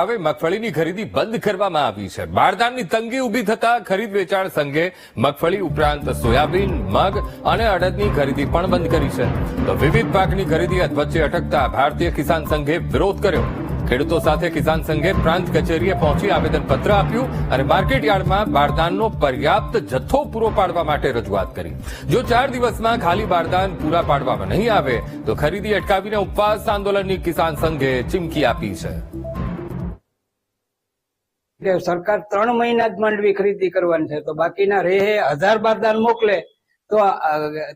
હવે મગફળીની ખરીદી બંધ કરવામાં આવી છે. બારદાનની તંગી ઊભી થતા ખરીદ વેચાણ સંઘે મગફળી ઉપરાંત સોયાબીન, મગ અને અડદની ખરીદી પણ બંધ કરી છે. તો વિવિધ પાકની ખરીદી વચ્ચે અટકતા ભારતીય કિસાન સંઘે વિરોધ કર્યો. ખેડૂતો સાથે કિસાન સંઘે પ્રાંત કચેરીએ પહોંચી આવેદનપત્ર આપ્યું અને માર્કેટ બારદાનનો પર્યાપ્ત જથ્થો પૂરો પાડવા માટે રજૂઆત કરી. જો ચાર દિવસમાં ખાલી બારદાન પૂરા પાડવામાં નહીં આવે, તો ખરીદી અટકાવીને ઉપવાસ આંદોલનની કિસાન સંઘે ચીમકી આપી છે. કે સરકાર ત્રણ મહિના જ માંડવી ખરીદી કરવાની છે. તો બાકીના રેહે હજાર બારદાન મોકલે, તો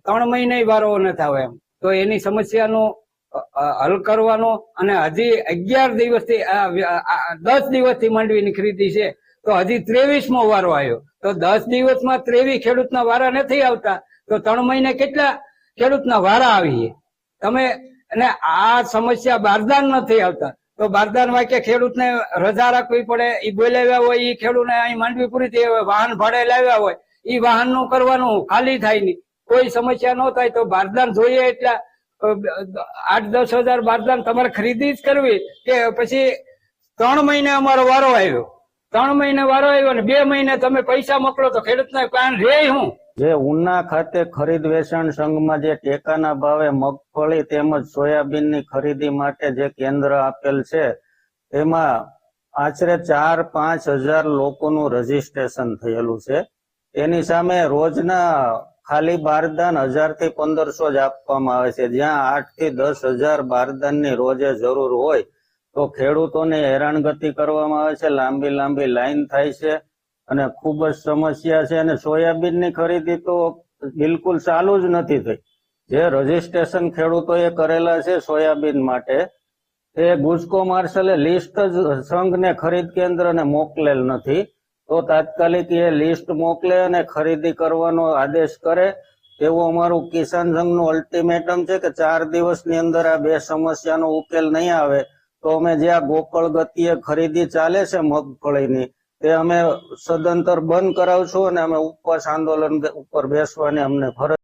ત્રણ મહિને વારો ન થાવ એમ. તો એની સમસ્યાનો હલ કરવાનો અને હજી અગિયાર દિવસથી દસ દિવસથી માંડવીની ખરીદી છે. તો હજી ત્રેવીસમો વારો આવ્યો. તો દસ દિવસમાં ત્રેવીસ ખેડૂતના વારા નથી આવતા. તો ત્રણ મહિને કેટલા ખેડૂતના વારા આવીએ? તમે, અને આ સમસ્યા બારદાન નથી આવતા. તો બારદાન વાક્ય ખેડૂતને રજા રાખવી પડે એ બોલાવ્યા હોય એ ખેડૂતને અહીં માંડવી પૂરી થઈ હોય વાહન ભાડે લાવ્યા હોય એ વાહનનું કરવાનું ખાલી થાય નહીં. કોઈ સમસ્યા ન થાય તો બારદાન જોઈએ એટલા આઠ દસ હજાર બારદાન તમારે ખરીદી જ કરવી કે પછી ત્રણ મહિને અમારો વારો આવ્યો. ત્રણ મહિને વારો આવ્યો ને બે મહિને તમે પૈસા મોકલો તો ખેડૂતને કાન રે હું જે ઉના ખાતે ખરીદ વેચાણ સંઘમાં જે ટેકાના ભાવે મગફળી તેમજ સોયાબીનની ખરીદી માટે જે કેન્દ્ર આપેલ છે, એમાં આશરે ચાર પાંચ હજાર લોકોનું રજીસ્ટ્રેશન થયેલું છે. એની સામે રોજના ખાલી બારદાન હજારથી પંદરસો જ આપવામાં આવે છે. જ્યાં આઠથી દસ હજાર બારદાનની રોજે જરૂર હોય, તો ખેડૂતોને હેરાનગતિ કરવામાં આવે છે. લાંબી લાંબી લાઈન થાય છે. અને ખૂબ જ સમસ્યા છે અને સોયાબીનની ખરીદી તો બિલકુલ ચાલુ જ નથી થઈ. જે રજીસ્ટ્રેશન ખેડૂતોએ કરેલા છે સોયાબીન માટે, એ ગુજકો માર્શલે લિસ્ટ જ સંઘને ખરીદ કેન્દ્રને મોકલેલ નથી. તો તાત્કાલિક એ લિસ્ટ મોકલે અને ખરીદી કરવાનો આદેશ કરે. એવું અમારું કિસાન સંઘનું અલ્ટિમેટમ છે કે ચાર દિવસની અંદર આ બે સમસ્યાનો ઉકેલ નહીં આવે. તો અમે જે આ ગોકળ ગતિએ ખરીદી ચાલે છે મગફળીની તે અમે સદંતર બંધ કરાવશું અને અમે ઉપવાસ આંદોલન ઉપર બેસવાની અમને ફરજ